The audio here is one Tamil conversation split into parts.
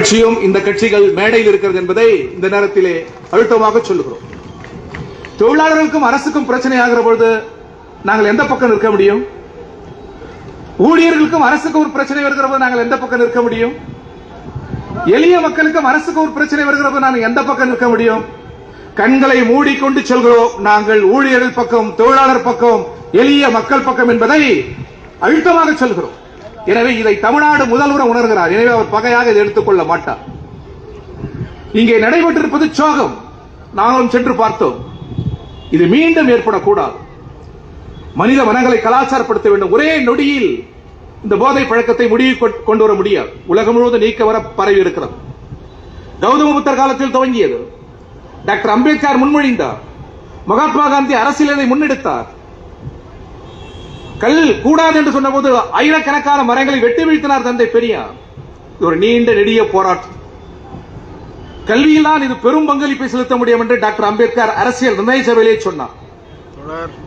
கட்சியும் இந்த கட்சிகள் மேடையில் இருக்கிறது என்பதை இந்த நேரத்திலே அழுத்தமாக சொல்லுகிறோம். தொழிலாளர்களுக்கும் அரசுக்கும் பிரச்சனை ஆகிற பொழுது நாங்கள் எந்த பக்கம் நிற்க முடியும்? ஊழியர்களுக்கும் அரசுக்கும் ஒரு பிரச்சனை வருகிற போது நாங்கள் எந்த பக்கம் நிற்க முடியும்? எளிய மக்களுக்கும் அரசுக்கும் ஒரு பிரச்சனை வருகிற போது நாங்கள் எந்த பக்கம் நிற்க முடியும்? கண்களை மூடிக்கொண்டு சொல்கிறோம். நாங்கள் ஊழியர்கள் பக்கம் தொழிலாளர் பக்கம் எளிய மக்கள் பக்கம் என்பதை அழுத்தமாக சொல்கிறோம் எனவே இதை தமிழ்நாடு முதல்வர் உணர்கிறார். எனவே அவர் பகையாக இதை எடுத்துக்கொள்ள மாட்டார். இங்கே நடைபெற்றிருப்பது சோகம். நாங்களும் சென்று பார்த்தோம். இது மீண்டும் ஏற்படக்கூடாது. மனித மனங்களை கலாச்சாரப்படுத்த வேண்டும். ஒரே நொடியில் இந்த போதை பழக்கத்தை முடிவு கொண்டு வர முடியாது. உலகம் முழுவதும் நீக்க வர பரவி இருக்கிறது. கௌதம புத்தர் காலத்தில் துவங்கியது. டாக்டர் அம்பேத்கர் முன்மொழிந்தார். மகாத்மா காந்தி அரசியலை முன்னெடுத்தார். கல் கூடாது என்று சொன்னபோது ஆயிரக்கணக்கான மரங்களை வெட்டி வீழ்த்தினார் தந்தை பெரியார். ஒரு நீண்ட நெடிய போராட்டம். கல்வியில் தான் இது பெரும் பங்களிப்பை செலுத்த முடியும் என்று டாக்டர் அம்பேத்கர் அரசியல் நிர்ணய சபையிலே சொன்னார்.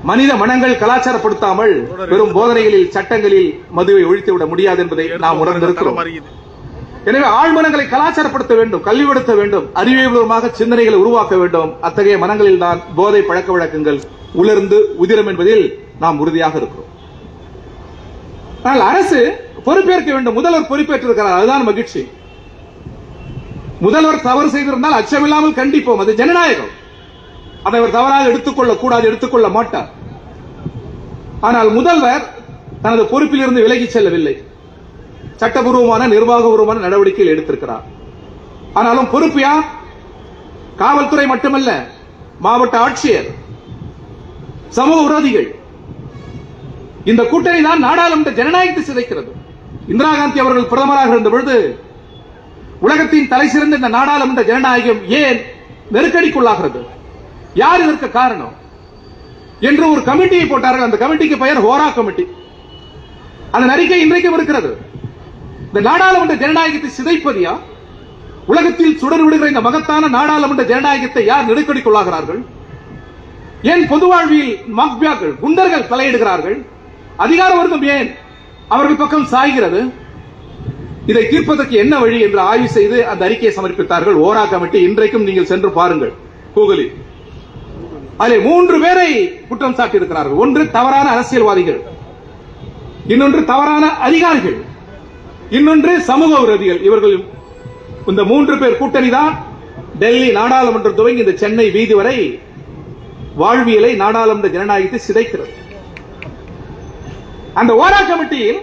மனித மனங்கள் கலாச்சாரப்படுத்தாமல் பெரும் போதனைகளில் சட்டங்களில் மதுவை ஒழித்துவிட முடியாது என்பதை நாம் உணர்ந்திருக்கிறோம். எனவே ஆழ்மனங்களை கலாச்சாரப்படுத்த வேண்டும் கல்விப்படுத்த வேண்டும் அறிவியல்பூர்வமாக சிந்தனைகளை உருவாக்க வேண்டும். அத்தகைய மனங்களில் தான் போதை பழக்க வழக்கங்கள் உலர்ந்து உதிரும் என்பதில் நாம் உறுதியாக இருக்கிறோம். ஆனால் அரசு பொறுப்பேற்க வேண்டும். முதல்வர் பொறுப்பேற்றிருக்கிறார். அதுதான் மகிழ்ச்சி. முதல்வர் தவறு செய்திருந்தால் அச்சமில்லாமல் கண்டிப்போம். அது ஜனநாயகம். அதை அவர் தவறாக எடுத்துக்கொள்ள கூடாது எடுத்துக்கொள்ள மாட்டார். ஆனால் முதல்வர் தனது பொறுப்பிலிருந்து விலகிச் செல்லவில்லை. சட்டபூர்வமான நிர்வாகபூர்வமான நடவடிக்கைகள் எடுத்திருக்கிறார். ஆனாலும் பொறுப்பு யார்? காவல்துறை மட்டுமல்ல மாவட்ட ஆட்சியர் சமூக விரோதிகள். இந்த கூட்டணி தான் நாடாளுமன்ற ஜனநாயகத்தை சிதைக்கிறது. இந்திரா காந்தி அவர்கள் பிரதமராக இருந்த பொழுது உலகத்தின் தலை சிறந்த இந்த நாடாளுமன்ற ஜனநாயகம் ஏன் நெருக்கடிக்குள்ளாகிறது? யார் இதற்கு காரணம்? என்று ஒரு கமிட்டியை போட்டார்கள். அந்த கமிட்டிக்கு பெயர் ஹோரா கமிட்டி. அந்த அறிக்கை இன்றைக்கும் இருக்கிறது இந்த நாடாளுமன்ற ஜனநாயகத்தை சிதைப்பதியா உலகத்தில் சுடர் விடுகிற இந்த மகத்தான நாடாளுமன்ற ஜனநாயகத்தை யார் நெருக்கடிக்குள்ளாகிறார்கள்? ஏன் பொது வாழ்வில் மாஃபியாக்கள் குண்டர்கள் தலையிடுகிறார்கள்? அதிகார வர்க்கம் ஏன் அவர்கள் பக்கம் சாய்கிறது? இதை தீர்ப்பதற்கு என்ன வழி என்று ஆய்வு செய்து அந்த அறிக்கையை சமர்ப்பித்தார்கள். ஓரா கமிட்டி இன்றைக்கும் நீங்கள் சென்று பாருங்கள். கூகுளில். அதில் மூன்று பேரை குற்றம் சாட்டியிருக்கிறார்கள். ஒன்று தவறான அரசியல்வாதிகள். இன்னொன்று தவறான அதிகாரிகள். இன்னொன்று சமூக விரோதிகள். இவர்கள் இந்த மூன்று பேர் கூட்டணி தான். டெல்லி நாடாளுமன்றம் துவங்கி இந்த சென்னை வீதி வரை வாழ்வியலை நாடாளுமன்ற ஜனநாயகத்தை சிதைக்கிறது. அந்த ஓரா கமிட்டியில்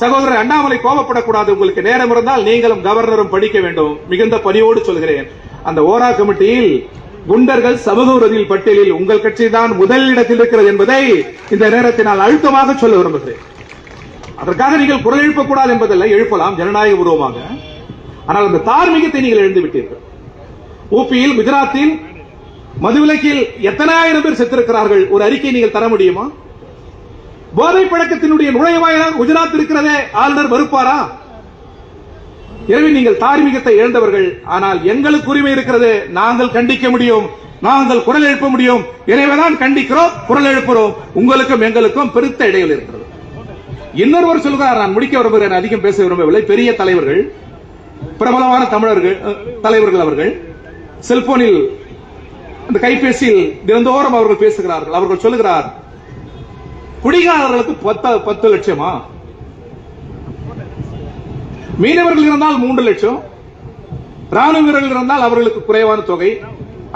சகோதரர் அண்ணாமலை கோபப்படக்கூடாது. உங்களுக்கு நேரம் இருந்தால் நீங்களும் கவர்னரும் படிக்க வேண்டும். மிகுந்த பணியோடு சொல்கிறேன். அந்த ஓரா கமிட்டியில் குண்டர்கள் சமூக உறுதியில் பட்டியலில் உங்கள் கட்சி தான் முதல் இடத்தில் இருக்கிறது என்பதை இந்த நேரத்தில் நான் அழுத்தமாக சொல்ல விரும்புகிறேன். அதற்காக நீங்கள் குரல் எழுப்பக்கூடாது என்பதல்ல எழுப்பலாம் ஜனநாயக பூர்வமாக ஆனால் அந்த தார்மீகத்தை நீங்கள் எழுந்து விட்டீர்கள். ஊபியில் குஜராத்தில் மதுவிலக்கில் எத்தனாயிரம் பேர் செத்திருக்கிறார்கள்? ஒரு அறிக்கை நீங்கள் தர முடியுமா? போதை பழக்கத்தினுடைய நுழைவாயிலாக குஜராத் இருக்கிறதே ஆளுநர் மறுப்பாரா எனவே நீங்கள் தார்மீகத்தை இழந்தவர்கள் ஆனால் எங்களுக்கு உரிமை இருக்கிறது நாங்கள் கண்டிக்க முடியும் நாங்கள் குரல் எழுப்ப முடியும். எனவேதான் கண்டிக்கிறோம் குரல் எழுப்புறோம். உங்களுக்கும் எங்களுக்கும் பெருத்த இடையில் இருக்கிறது. இன்னொருவர் சொல்கிறார் நான் முடிக்க விரும்புகிறேன் அதிகம் பேச விரும்பவில்லை. பெரிய தலைவர்கள் பிரபலமான தமிழர்கள் தலைவர்கள் அவர்கள் செல்போனில் அந்த கைபேசியில் தினந்தோறும் அவர்கள் பேசுகிறார்கள். அவர்கள் சொல்லுகிறார் குடிகாரர்களுக்கு பத்து பத்து லட்சமா? மீனவர்கள் இருந்தால் மூன்று லட்சம். ராணுவ வீரர்கள் இருந்தால் அவர்களுக்கு குறைவான தொகை.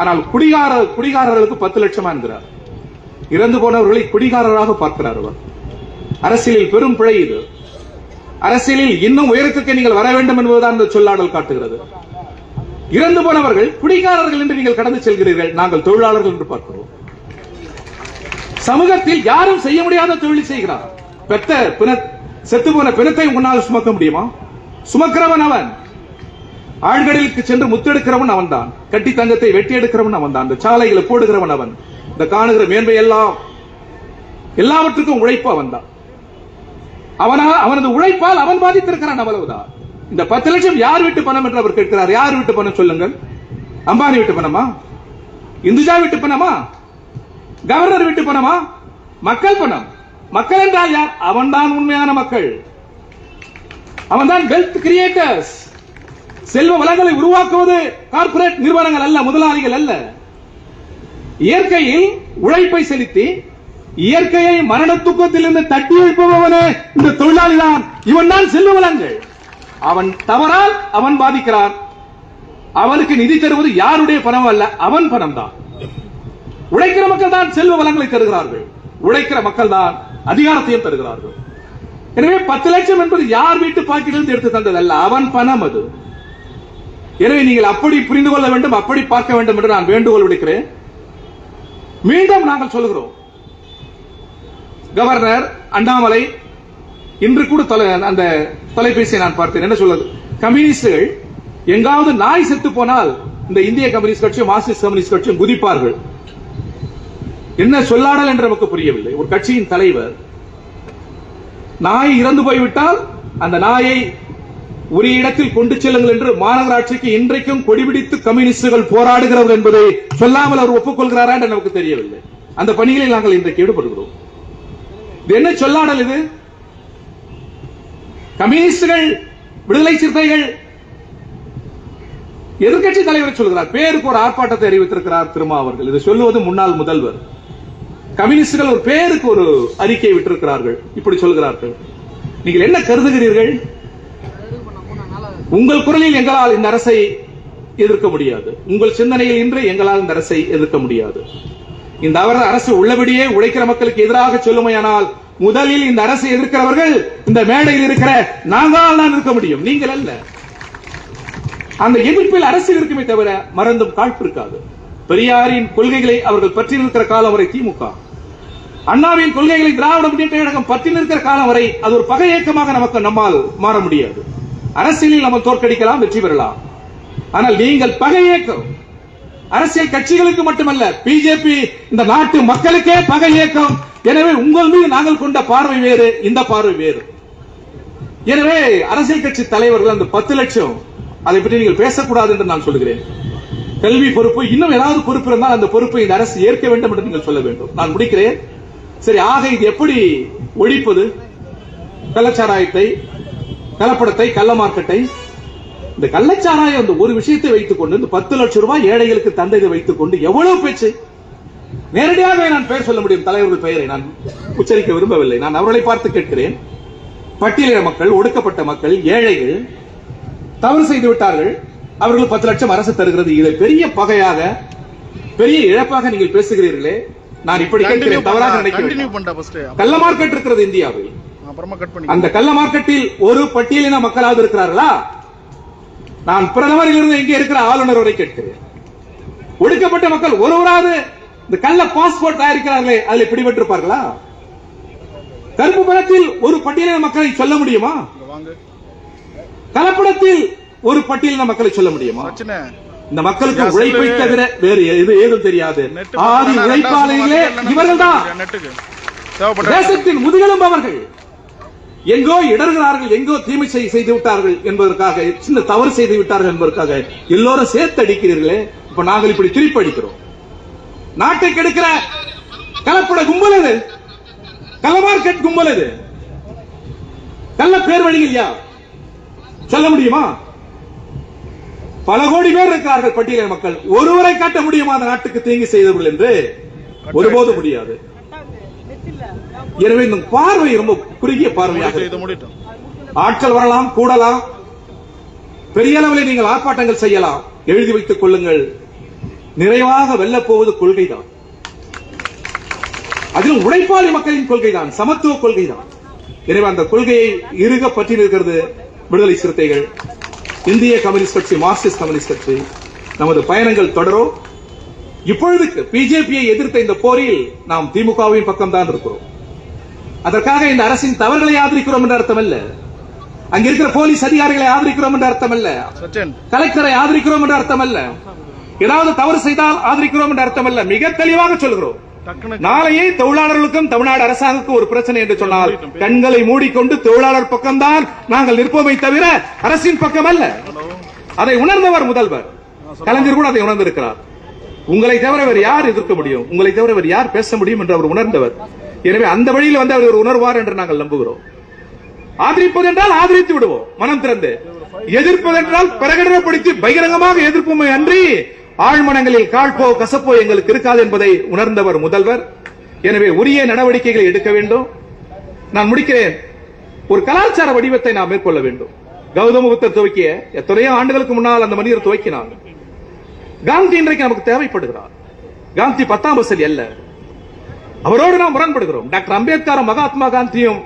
ஆனால் குடிகார குடிகாரர்களுக்கு பத்து லட்சமா என்கிறார். இறந்து போனவர்களை குடிகாரராக பார்க்கிறார் அவர். அரசியலில் பெரும் பிழை இது. அரசியலில் இன்னும் உயரத்துக்கு நீங்கள் வர வேண்டும் என்பதுதான் இந்த சொல்லாடல் காட்டுகிறது. இறந்து போனவர்கள் குடிகாரர்கள் என்று நீங்கள் கடந்து செல்கிறீர்கள். நாங்கள் தொழிலாளர்கள் என்று பார்க்கிறோம். சமூகத்தில் யாரும் செய்ய முடியாத தொழில் செய்கிறார். பெத்த பிண செத்து போன பிணத்தை உன்னால் சுமக்க முடியுமா? சுமக்கிறவன் அவன். ஆழ்கடலுக்கு சென்று முத்தெடுக்கிறவன் அவன்தான். கட்டி தங்கத்தை வெட்டி எடுக்கிறவன் அவன் தான் இந்த சாலைகளை போடுகிறவன் அவன். இந்த காணுகிற மேன்மை எல்லாம் எல்லாவற்றுக்கும் உழைப்பு அவன்தான். அவனா அவனது உழைப்பால் அவன் பாதித்திருக்கிறான் அவ்வளவுதான். இந்த பத்து லட்சம் யார் வீட்டு பணம் என்று அவர் கேட்கிறார். யார் வீட்டு பணம் சொல்லுங்கள்? அம்பானி வீட்டு பணமா? இந்துஜா வீட்டு பணமா? கவர்னர் வீட்டு பணமா? மக்கள் பணம். மக்கள் என்றால் யார்? அவன்தான் உண்மையான மக்கள். அவன்தான் வெல்த் கிரியேட்டர்ஸ் செல்வ வளங்களை உருவாக்குவது கார்ப்பரேட் நிறுவனங்கள் அல்ல முதலாளிகள் அல்ல. இயற்கையில் உழைப்பை செலுத்தி இயற்கையை மரண தூக்கத்திலிருந்து தட்டி வைப்பவனே இந்த தொழிலாளி தான் இவன் தான் செல்வ வளங்கள். அவன் தவறால் அவன் பாதிக்கிறான். அவனுக்கு நிதி தருவது யாருடைய பணம் அல்ல அவன் பணம் தான் உழைக்கிற மக்கள் தான் செல்வ வளங்களை தருகிறார்கள். உழைக்கிற மக்கள் தான் அதிகாரத்தையும் தருகிறார்கள். எனவே பத்து லட்சம் என்பது யார் வீட்டு பாக்கிலிருந்து எடுத்து தந்ததல்ல? அவன் பணம் அது. எனவே நீங்கள் அப்படி புரிந்து கொள்ள வேண்டும் அப்படி பார்க்க வேண்டும் என்று நான் வேண்டுகோள் விடுக்கிறேன். மீண்டும் நாங்கள் சொல்கிறோம் கவர்னர் அண்ணாமலை இன்று கூட அந்த தொலைபேசியை நான் பார்த்தேன். என்ன சொல்றது கம்யூனிஸ்டுகள் எங்காவது நாய் செத்து போனால் இந்த இந்திய கம்யூனிஸ்ட் கட்சியும் மார்க்சிஸ்ட் கம்யூனிஸ்ட் கட்சியும் குதிப்பார்கள். என்ன சொல்லாடல் என்று நமக்கு புரியவில்லை. ஒரு கட்சியின் தலைவர் நாய் இறந்து போய்விட்டால் அந்த நாயை உரிய இடத்தில் கொண்டு செல்லுங்கள் என்று மாநகராட்சிக்கு இன்றைக்கும் கொடிபிடித்து கம்யூனிஸ்டுகள் போராடுகிறவர்கள் என்பதை சொல்லாமல் அவர் ஒப்புக்கொள்கிறாரா என்று நமக்கு தெரியவில்லை. அந்த பணிகளில் நாங்கள் இன்றைக்கு ஈடுபடுகிறோம். இது என்ன சொல்லாடல் இது? கம்யூனிஸ்டுகள் விடுதலை சிறுத்தைகள் எதிர்க்கட்சி தலைவர் சொல்கிறார். பேருக்கு ஒரு ஆர்ப்பாட்டத்தை அறிவித்திருக்கிறார் திருமா அவர்கள் இதை சொல்லுவது முன்னாள் முதல்வர். கம்யூனிஸ்டுகள் ஒரு பேருக்கு ஒரு அறிக்கை விட்டிருக்கிறார்கள். இப்படி சொல்கிறார்கள். நீங்கள் என்ன கருதுகிறீர்கள்? உங்கள் குரலில் எங்களால் இந்த அரசை எதிர்க்க முடியாது. உங்கள் சிந்தனையில் இன்று எங்களால் இந்த அரசை எதிர்க்க முடியாது. இந்த அவர் அரசு உள்ளபடியே உழைக்கிற மக்களுக்கு எதிராக சொல்லுமையானால் முதலில் இந்த அரசை எதிர்க்கிறவர்கள் இந்த மேடையில் இருக்கிற நாங்கள் தான் இருக்க முடியும். நீங்கள் அல்ல. அந்த எதிர்ப்பில் அரசு இருக்குமே தவிர மறந்தும் காழ்ப்பு இருக்காது. பெரியாரின் கொள்கைகளை அவர்கள் பற்றி நிற்கிற காலம் வரை திமுக. அண்ணாவின் கொள்கைகளை திராவிட முன்னேற்ற கழகம் பற்றி நிற்கிற காலம் வரை அது ஒரு பகை இயக்கமாக நமக்கு நம்மால் மாற முடியாது. அரசியலில் நம்ம தோற்கடிக்கலாம் வெற்றி பெறலாம். ஆனால் நீங்கள் பகை இயக்கம் அரசியல் கட்சிகளுக்கு மட்டுமல்ல பிஜேபி இந்த நாட்டு மக்களுக்கே பகை இயக்கம் எனவே உங்கள் மீது நாங்கள் கொண்ட பார்வை வேறு இந்த பார்வை வேறு. எனவே அரசியல் கட்சி தலைவர்கள் அந்த பத்து லட்சம் அதை பற்றி நீங்கள் பேசக்கூடாது என்று நான் சொல்கிறேன் கல்வி பொறுப்பு இன்னும் ஏதாவது பொறுப்பு இருந்தால் அந்த பொறுப்பை இந்த அரசு ஏற்க வேண்டும் என்று நீங்கள் சொல்ல வேண்டும். நான் முடிக்கிறேன். சரி ஆக இது எப்படி ஒழிப்பது? கள்ளச்சாராயத்தை கலப்படத்தை கள்ள மார்க்கெட்டை. இந்த கள்ளச்சாராயம் அந்த ஒரு விஷயத்தை வைத்துக் கொண்டு இந்த பத்து லட்சம் ரூபாய் ஏழைகளுக்கு தந்ததை வைத்துக் கொண்டு எவ்வளவு பேச்சு? நேரடியாக நான் பெயர் சொல்ல முடியும். தலைவர்கள் பெயரை நான் உச்சரிக்க விரும்பவில்லை. நான் அவர்களை பார்த்து கேட்கிறேன். பட்டியலிட மக்கள் ஒடுக்கப்பட்ட மக்கள் ஏழைகள் தவறு செய்து விட்டார்கள். அவர்கள் பத்து லட்சம் அரசு தருகிறது. இதை பெரிய பகையாக பெரிய இழப்பாக நீங்கள் பேசுகிறீர்களே. நான் இப்படி கேட்கிறேன் தவறாக நினைக்கிறேன் கள்ள மார்க்கெட் இருக்கிறது இந்தியாவில். அப்புறமா கட் பண்ணி அந்த கள்ள மார்க்கெட்டில் ஒரு பட்டியலின மக்களாவது இருக்கிறார்களா? நான் பிரதமரில் இருந்து இங்கே இருக்கிற ஆளுநர் வரை கேட்கிறேன். ஒடுக்கப்பட்ட மக்கள் ஒருவராவது இந்த கள்ள பாஸ்போர்ட் தயாரிக்கிறார்களே அதில் பிடிபட்டிருப்பார்களா? கருப்பு பணத்தில் ஒரு பட்டியலின மக்களை சொல்ல முடியுமா? கலப்படத்தில் ஒரு பட்டியலின மக்களை சொல்ல முடியுமா? இந்த மக்களுக்கு உழைப்பை. தவிர வேறு எது ஏதும் தெரியாது. ஆதி ரெண்டாவது இவர்கள் தான் தேசத்தின் முதுகெலும்பு அவர்கள். எங்கோ இடர்கிறார்கள் எங்கோ தீமை செய்- செய்து விட்டார்கள் என்பதற்காக சின்ன தவறு செய்து விட்டார்கள் என்பதற்காக எல்லோரும் சேர்த்து அடிக்கிறீர்களே இப்ப நாங்கள் இப்படி திருப்பி அடிக்கிறோம். நாட்டை கெடுக்கிற கலப்பட கும்பல் அது கள்ள மார்க்கெட் கும்பல் அது கள்ள பேர் வழிகள் யார்? சொல்ல முடியுமா? பல கோடி பேர் இருக்கிறார்கள் பட்டியலின மக்கள். ஒருவரை காட்ட முடியுமா அந்த நாட்டுக்கு தீங்கு செய்தவர்கள் என்று? ஒருபோது முடியாது. எனவே இந்த பார்வை ரொம்ப குறுகிய பார்வையாக ஆட்கள் வரலாம் கூடலாம். பெரிய அளவில் நீங்கள் ஆர்ப்பாட்டங்கள் செய்யலாம். எழுதி வைத்துக் கொள்ளுங்கள். நிறைவாக வெல்லப் போவது கொள்கைதான். அதிலும் உழைப்பாளி மக்களின் கொள்கைதான் சமத்துவ கொள்கைதான். எனவே அந்த கொள்கையை இறுக பற்றி நிற்கிறது விடுதலை சிறுத்தைகள். இந்திய கம்யூனிஸ்ட் கட்சி மார்க்சிஸ்ட் கம்யூனிஸ்ட் கட்சி நமது பயணங்கள் தொடரும் இப்பொழுதுக்கு பிஜேபியை எதிர்த்த இந்த போரில் நாம் திமுகவின் பக்கம் தான் இருக்கிறோம். அதற்காக இந்த அரசின் தவறுகளை ஆதரிக்கிறோம் என்ற அர்த்தம் அல்ல. அங்க இருக்கிற போலீஸ் அதிகாரிகளை ஆதரிக்கிறோம் என்ற அர்த்தம் அல்ல. கலெக்டரை ஆதரிக்கிறோம் என்ற அர்த்தம் அல்ல. ஏதாவது தவறு செய்தால் ஆதரிக்கிறோம் என்ற அர்த்தம் அல்ல. மிக தெளிவாக சொல்கிறோம். நாளையே தொழிலாளர்களுக்கும் தமிழ்நாடு அரசாங்கத்துக்கும் ஒரு பிரச்சனை என்று சொன்னால் கண்களை மூடிக்கொண்டு தொழிலாளர் பக்கம்தான் நாங்கள் நிற்போமை தவிர அரசின் பக்கம் அல்ல. அதை உணர்ந்தவர் முதல்வர். கலைஞர் கூட அதை உணர்ந்திருக்கிறார். உங்களை தவிர வேறு யார் எதிர்க்க முடியும்? உங்களை தவிர வேறு யார் பேச முடியும் என்று அவர் உணர்ந்தவர். எனவே அந்த வழியில் வந்து அவர் உணர்வார் என்று நாங்கள் நம்புகிறோம். ஆதரிப்பது என்றால் ஆதரித்து விடுவோம். மனம் திறந்து. எதிர்ப்பது என்றால் பிரகடனப்படுத்தி பகிரங்கமாக எதிர்ப்புமை அன்றி ஆழ்மனங்களில் காழ்ப்போ கசப்போ எங்களுக்கு இருக்காது என்பதை உணர்ந்தவர் முதல்வர். எனவே உரிய நடவடிக்கைகளை எடுக்க வேண்டும். நான் முடிக்கிறேன். ஒரு கலாச்சார வடிவத்தை நாம் மேற்கொள்ள வேண்டும். கௌதம புத்தர் துவக்கிய எத்தனையோ ஆண்டுகளுக்கு முன்னால் அந்த மனிதர் துவக்கினார். காந்தி இன்றைக்கு நமக்கு தேவைப்படுகிறார். காந்தி பத்தாம் வசதி அல்ல. அவரோடு நாம் முரண்படுகிறோம். டாக்டர் அம்பேத்கரும் மகாத்மா காந்தியும்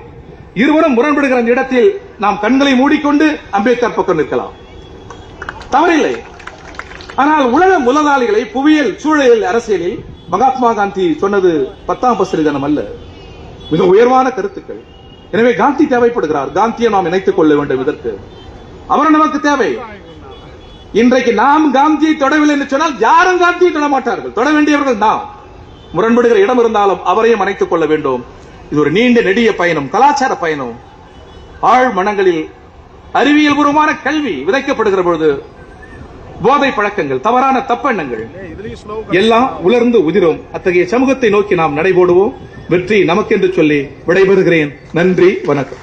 இருவரும் முரண்படுகிற இடத்தில் நாம் கண்களை மூடிக்கொண்டு அம்பேத்கர் பக்கம் நிற்கலாம். தவறில்லை. ஆனால் உலக முதலாளிகளை புவியியல் சூழலில் அரசியலில் மகாத்மா காந்தி சொன்னது பத்தாம் பசலிதனம் அல்ல. மிக உயர்வான கருத்துக்கள். எனவே காந்தி தேவைப்படுகிறார். காந்தியை நாம் இணைத்துக் கொள்ள வேண்டும் இதற்கு. அவர் நமக்கு தேவை. இன்றைக்கு நாம் காந்தியை தொடவில்லை என்று சொன்னால் யாரும் காந்தியை தொட மாட்டார்கள். தொட வேண்டியவர்கள் நாம். முரண்படுகிற இடம் இருந்தாலும் அவரையும் அணைத்துக் கொள்ள வேண்டும். இது ஒரு நீண்ட நெடிய பயணம் கலாச்சார பயணம். ஆழ் மனங்களில் அறிவியல் பூர்வமான கல்வி விதைக்கப்படுகிற பொழுது போதை பழக்கங்கள் தவறான தப்பெண்ணங்கள். எல்லாம் உலர்ந்து உதிரும். அத்தகைய சமூகத்தை நோக்கி நாம் நடைபோடுவோம். வெற்றி நமக்கென்று சொல்லி விடைபெறுகிறேன். நன்றி வணக்கம்.